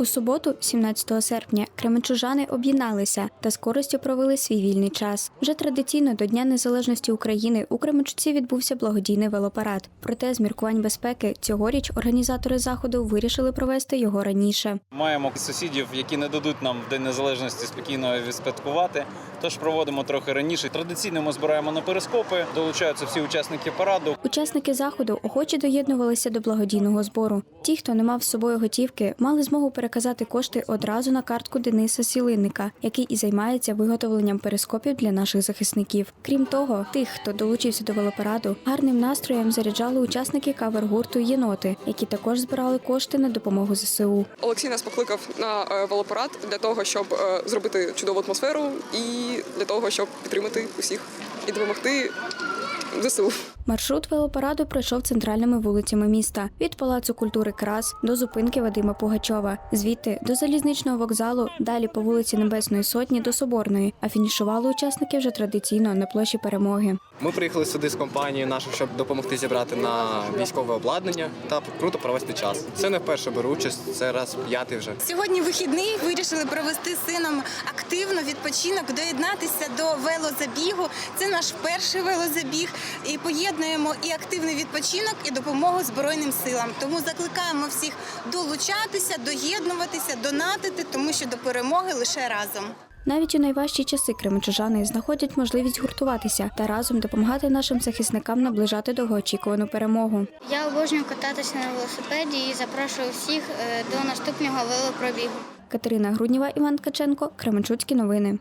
У суботу, 17 серпня, кременчужани об'єдналися та з користю провели свій вільний час. Вже традиційно до Дня Незалежності України у Кременчуці відбувся благодійний велопарад. Проте з міркувань безпеки цьогоріч організатори заходу вирішили провести його раніше. Маємо сусідів, які не дадуть нам в День Незалежності спокійно відсвяткувати. Тож проводимо трохи раніше. Традиційно ми збираємо на перископи, долучаються всі учасники параду. Учасники заходу охоче доєднувалися до благодійного збору. Ті, хто не мав з собою готівки, мали змогу переказати кошти одразу на картку Дениса Сілинника, який і займається виготовленням перископів для наших захисників. Крім того, тих, хто долучився до велопараду, гарним настроєм заряджали учасники кавер-гурту Єноти, які також збирали кошти на допомогу ЗСУ. Олексій нас покликав на е, велопарад для того, щоб е, зробити чудову атмосферу і для того, щоб підтримати усіх і допомогти ЗСУ. Маршрут велопараду пройшов центральними вулицями міста від Палацу культури Крас до зупинки Вадима Пугачова, звідти до залізничного вокзалу, далі по вулиці Небесної Сотні до Соборної. А фінішували учасники вже традиційно на площі перемоги. Ми приїхали сюди з компанією нашою, щоб допомогти зібрати на військове обладнання та круто провести час. Це не вперше беру участь, це раз п'ятий вже. Сьогодні вихідний вирішили провести з сином активно відпочинок, доєднатися до велозабігу. Це наш перший велозабіг. І поєднуємо і активний відпочинок, і допомогу Збройним силам. Тому закликаємо всіх долучатися, доєднуватися, донатити, тому що до перемоги лише разом. Навіть у найважчі часи кременчужани знаходять можливість гуртуватися та разом допомагати нашим захисникам наближати довгоочікувану перемогу. Я обожнюю кататися на велосипеді і запрошую всіх е, до наступного велопробігу. Катерина Грудніва, Іван Ткаченко, Кременчуцькі новини.